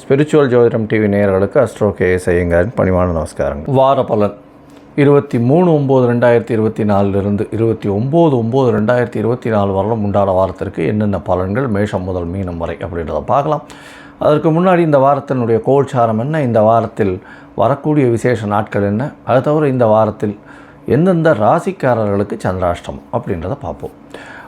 Spiritual ஜோதிடம் TV நேயர்களுக்கு astro K ஐயங்காரின் பணிவான நமஸ்காரங்கள். வார பலன். இருபத்தி மூணு ஒம்பது ரெண்டாயிரத்தி இருபத்தி நாலுலேருந்து இருபத்தி ஒம்பது ஒம்பது ரெண்டாயிரத்தி இருபத்தி நாலு வரலும் உண்டான வாரத்திற்கு என்னென்ன பலன்கள் மேஷம் முதல் மீனம் வரை அப்படின்றத பார்க்கலாம். அதற்கு முன்னாடி இந்த வாரத்தினுடைய கோல்சாரம் என்ன? இந்த வாரத்தில் வரக்கூடிய விசேஷ நாட்கள் என்ன? அது தவிர இந்த வாரத்தில் எந்தெந்த ராசிக்காரர்களுக்கு சந்திராஷ்டம் அப்படின்றத பார்ப்போம்.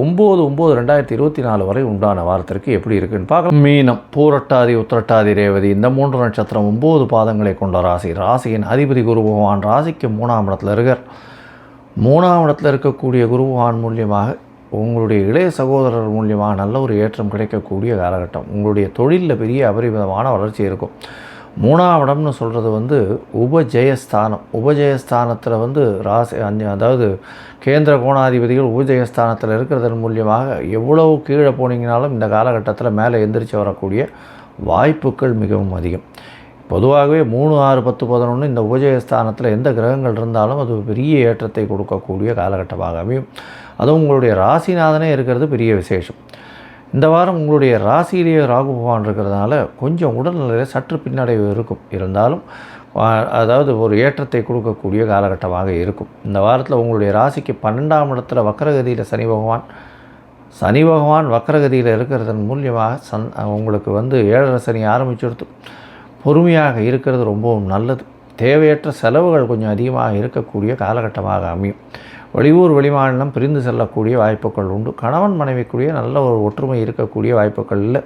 ஒம்பது ஒம்பது ரெண்டாயிரத்தி இருபத்தி நாலு வரை உண்டான வாரத்திற்கு எப்படி இருக்குன்னு பார்க்கலாம். மீனம் பூரட்டாதி உத்திரட்டாதி ரேவதி இந்த மூன்று நட்சத்திரம் ஒம்பது பாதங்களை கொண்ட ராசி. ராசியின் அதிபதி குரு பகவான் ராசிக்கு மூணாம் இடத்துல இருக்கார். மூணாம் இடத்துல இருக்கக்கூடிய குரு பகவான் மூலியமாக உங்களுடைய இளைய சகோதரர் மூலியமாக நல்ல ஒரு ஏற்றம் கிடைக்கக்கூடிய காலகட்டம். உங்களுடைய தொழிலில் பெரிய அபரிமிதமான வளர்ச்சி இருக்கும். மூணாம் இடம்னு சொல்கிறது வந்து உபஜெயஸ்தானம். உபஜெயஸ்தானத்தில் வந்து ராசி அஞ்சு அதாவது கேந்திர கோணாதிபதிகள் உபஜெயஸ்தானத்தில் இருக்கிறதன் மூலியமாக எவ்வளவு கீழே போனீங்கனாலும் இந்த காலகட்டத்தில் மேலே எந்திரிச்சு வரக்கூடிய வாய்ப்புகள் மிகவும் அதிகம். பொதுவாகவே மூணு ஆறு பத்து பதினொன்று இந்த உபஜயஸ்தானத்தில் எந்த கிரகங்கள் இருந்தாலும் அது பெரிய ஏற்றத்தை கொடுக்கக்கூடிய காலகட்டமாக அமையும். அதுவும் உங்களுடைய ராசிநாதனே இருக்கிறது பெரிய விசேஷம். இந்த வாரம் உங்களுடைய ராசியிலேயே ராகு பகவான் இருக்கிறதுனால கொஞ்சம் உடல்நிலையில் சற்று பின்னடைவு இருக்கும். இருந்தாலும் அதாவது ஒரு ஏற்றத்தை கொடுக்கக்கூடிய காலகட்டமாக இருக்கும். இந்த வாரத்தில் உங்களுடைய ராசிக்கு பன்னெண்டாம் இடத்துல வக்கரகதியில் சனி பகவான். சனி பகவான் வக்கரகதியில் இருக்கிறதன் மூலியமாக சன் உங்களுக்கு வந்து ஏழரை சனி ஆரம்பிச்சுடுத்து பொறுமையாக இருக்கிறது ரொம்பவும் நல்லது. தேவையற்ற செலவுகள் கொஞ்சம் அதிகமாக இருக்கக்கூடிய காலகட்டமாக அமையும். வெளியூர் வெளிமாநிலம் பிரிந்து செல்லக்கூடிய வாய்ப்புகள் உண்டு. கணவன் மனைவிக்குரிய நல்ல ஒரு ஒற்றுமை இருக்கக்கூடிய வாய்ப்புகளில்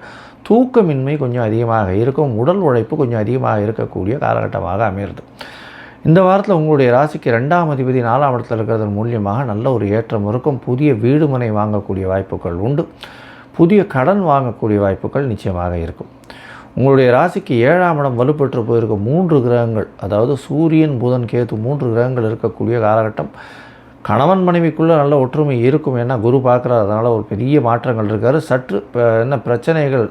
தூக்கமின்மை கொஞ்சம் அதிகமாக இருக்கும். உடல் உழைப்பு கொஞ்சம் அதிகமாக இருக்கக்கூடிய காலகட்டமாக அமையிறது இந்த வாரத்தில் உங்களுடைய ராசிக்கு ரெண்டாம் அதிபதி நாலாம் இடத்துல இருக்கிறதன் மூலியமாக நல்ல ஒரு ஏற்றம் இருக்கும். புதிய வீடுமனை வாங்கக்கூடிய வாய்ப்புகள் உண்டு. புதிய கடன் வாங்கக்கூடிய வாய்ப்புகள் நிச்சயமாக இருக்கும். உங்களுடைய ராசிக்கு ஏழாம் இடம் வலுப்பெற்று போயிருக்க. மூன்று கிரகங்கள் அதாவது சூரியன் புதன் கேது மூன்று கிரகங்கள் இருக்கக்கூடிய காலகட்டம். கணவன் மனைவிக்குள்ளே நல்ல ஒற்றுமை இருக்கும் ஏன்னா குரு பார்க்குறாரு. அதனால் ஒரு பெரிய மாற்றங்கள் இருக்கார் சற்று என்ன பிரச்சனைகள்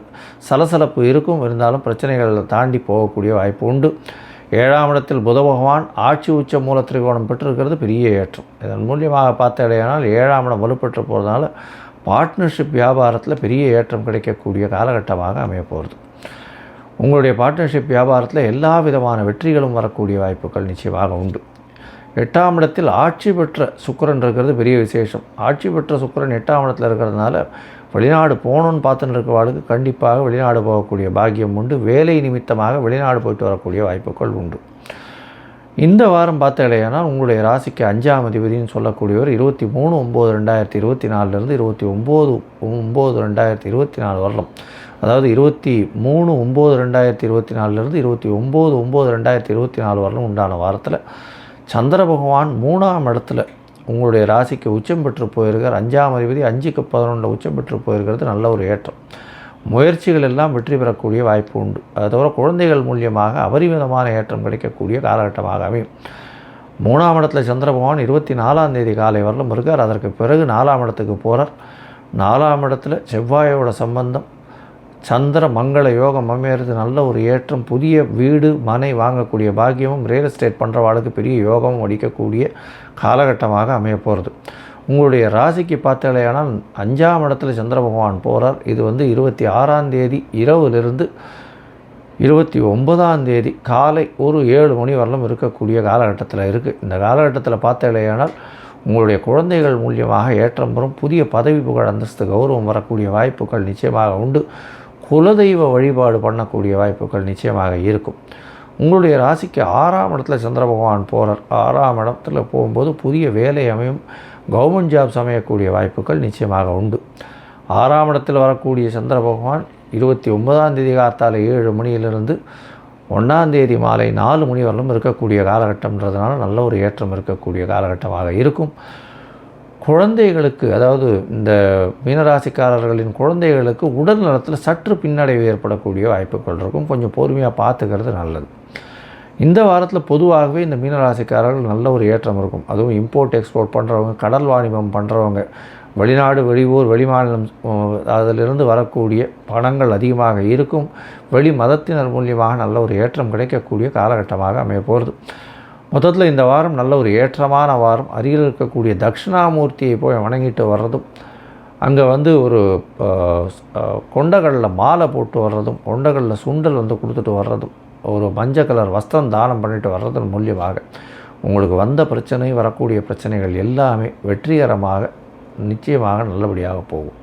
சலசலப்பு இருக்கும். இருந்தாலும் பிரச்சனைகள் தாண்டி போகக்கூடிய வாய்ப்பு உண்டு. ஏழாம் இடத்தில் புத பகவான் ஆட்சி உச்ச மூல திரிகோணம் பெற்றிருக்கிறது. பெரிய ஏற்றம். இதன் மூலியமாக பார்த்த இடையானால் ஏழாம் இடம் வலுப்பெற்று போகிறதுனால பார்ட்னர்ஷிப் வியாபாரத்தில் பெரிய ஏற்றம் கிடைக்கக்கூடிய காலகட்டமாக அமைய போகிறது உங்களுடைய பார்ட்னர்ஷிப் வியாபாரத்தில் எல்லா விதமான வெற்றிகளும் வரக்கூடிய வாய்ப்புகள் நிச்சயமாக உண்டு. எட்டாம் இடத்தில் ஆட்சி பெற்ற சுக்கரன் இருக்கிறது பெரிய விசேஷம். ஆட்சி பெற்ற சுக்கரன் எட்டாம் இடத்துல இருக்கிறதுனால வெளிநாடு போகணுன்னு பார்த்துட்டு இருக்கிறவாளுக்கு கண்டிப்பாக வெளிநாடு போகக்கூடிய பாக்கியம் உண்டு. வேலை நிமித்தமாக வெளிநாடு போயிட்டு வரக்கூடிய வாய்ப்புகள் உண்டு. இந்த வாரம் பார்த்தாலேயானால் உங்களுடைய ராசிக்கு அஞ்சாம் அதிபதினு சொல்லக்கூடியவர் இருபத்தி மூணு ஒம்பது ரெண்டாயிரத்தி இருபத்தி நாலுலேருந்து இருபத்தி ஒம்பது ஒம்பது ரெண்டாயிரத்தி இருபத்தி நாலு வரலாம். அதாவது இருபத்தி மூணு ஒம்பது ரெண்டாயிரத்தி இருபத்தி நாலுலேருந்து இருபத்தி ஒம்பது ஒம்பது ரெண்டாயிரத்தி இருபத்தி நாலு வரலும் உண்டான வாரத்தில் சந்திர பகவான் மூணாம் இடத்துல உங்களுடைய ராசிக்கு உச்சம் பெற்று போயிருக்கார். அஞ்சாம் அதிபதி அஞ்சுக்கு பதினொன்றில் உச்சம் பெற்று போயிருக்கிறது நல்ல ஒரு ஏற்றம். முயற்சிகள் எல்லாம் வெற்றி பெறக்கூடிய வாய்ப்பு உண்டு. அதை தவிர குழந்தைகள் மூலியமாக அபரிமிதமான ஏற்றம் கிடைக்கக்கூடிய காலகட்டமாக அமையும் மூணாம் இடத்துல சந்திர பகவான் இருபத்தி நாலாம் தேதி காலை வரலும் இருக்கார். அதற்கு பிறகு நாலாம் இடத்துக்கு போகிறார் நாலாம் இடத்துல செவ்வாயோட சம்பந்தம் சந்திர மங்கள யோகம் அமையிறது நல்ல ஒரு ஏற்றம். புதிய வீடு மனை வாங்கக்கூடிய பாக்கியமும் ரியல் எஸ்டேட் பண்ணுறவாளுக்கு பெரிய யோகமும் அடிக்கக்கூடிய காலகட்டமாக அமைய போகிறது உங்களுடைய ராசிக்கு பார்த்தாலேயானால் அஞ்சாம் இடத்துல சந்திர பகவான் போகிறார் இது வந்து இருபத்தி ஆறாம் தேதி இரவுலேருந்து இருபத்தி ஒன்பதாம் தேதி காலை ஒரு ஏழு மணி வரலும் இருக்கக்கூடிய காலகட்டத்தில் இருக்குது இந்த காலகட்டத்தில் பார்த்தாலேயானால் உங்களுடைய குழந்தைகள் மூலியமாக ஏற்றம் வரும் புதிய பதவி புகழ் அந்தஸ்து கௌரவம் வரக்கூடிய வாய்ப்புகள் நிச்சயமாக உண்டு. குலதெய்வ வழிபாடு பண்ணக்கூடிய வாய்ப்புகள் நிச்சயமாக இருக்கும். உங்களுடைய ராசிக்கு ஆறாம் இடத்துல சந்திர பகவான் போகிறார் ஆறாம் இடத்துல போகும்போது புதிய வேலை அமையும் கவர்மெண்ட் ஜாப்ஸ் அமையக்கூடிய வாய்ப்புகள் நிச்சயமாக உண்டு. ஆறாம் இடத்தில் வரக்கூடிய சந்திர பகவான் இருபத்தி ஒன்பதாம் தேதி காத்தால் ஏழு மணியிலிருந்து ஒன்றாம் தேதி மாலை நாலு மணி வரலும் இருக்கக்கூடிய காலகட்டம்ன்றதுனால நல்ல ஒரு ஏற்றம் இருக்கக்கூடிய காலகட்டமாக இருக்கும். குழந்தைகளுக்கு அதாவது இந்த மீனராசிக்காரர்களின் குழந்தைகளுக்கு உடல் நலத்தில் சற்று பின்னடைவு ஏற்படக்கூடிய வாய்ப்புகள் இருக்கும். கொஞ்சம் பொறுமையாக பார்த்துக்கிறது நல்லது. இந்த வாரத்தில் பொதுவாகவே இந்த மீனராசிக்காரர்கள் நல்ல ஒரு ஏற்றம் இருக்கும். அதுவும் இம்போர்ட் எக்ஸ்போர்ட் பண்ணுறவங்க கடல் வாணிபம் பண்ணுறவங்க வெளிநாடு வெளியூர் வெளிமாநிலம் அதிலிருந்து வரக்கூடிய பணங்கள் அதிகமாக இருக்கும். வெளி மதத்தினர் மூலியமாக நல்ல ஒரு ஏற்றம் கிடைக்கக்கூடிய காலகட்டமாக அமைய போகிறது மொத்தத்தில் இந்த வாரம் நல்ல ஒரு ஏற்றமான வாரம். அருகில் இருக்கக்கூடிய தட்சிணாமூர்த்தியை போய் வணங்கிட்டு வர்றதும் அங்கே வந்து ஒரு கொண்டகளில் மாலை போட்டு வர்றதும் கொண்டகளில் சுண்டல் வந்து கொடுத்துட்டு வர்றதும் ஒரு மஞ்சள் கலர் வஸ்திரம் தானம் பண்ணிட்டு வர்றதன் மூலியமாக உங்களுக்கு வந்த பிரச்சனை வரக்கூடிய பிரச்சனைகள் எல்லாமே வெற்றிகரமாக நிச்சயமாக நல்லபடியாக போகும்.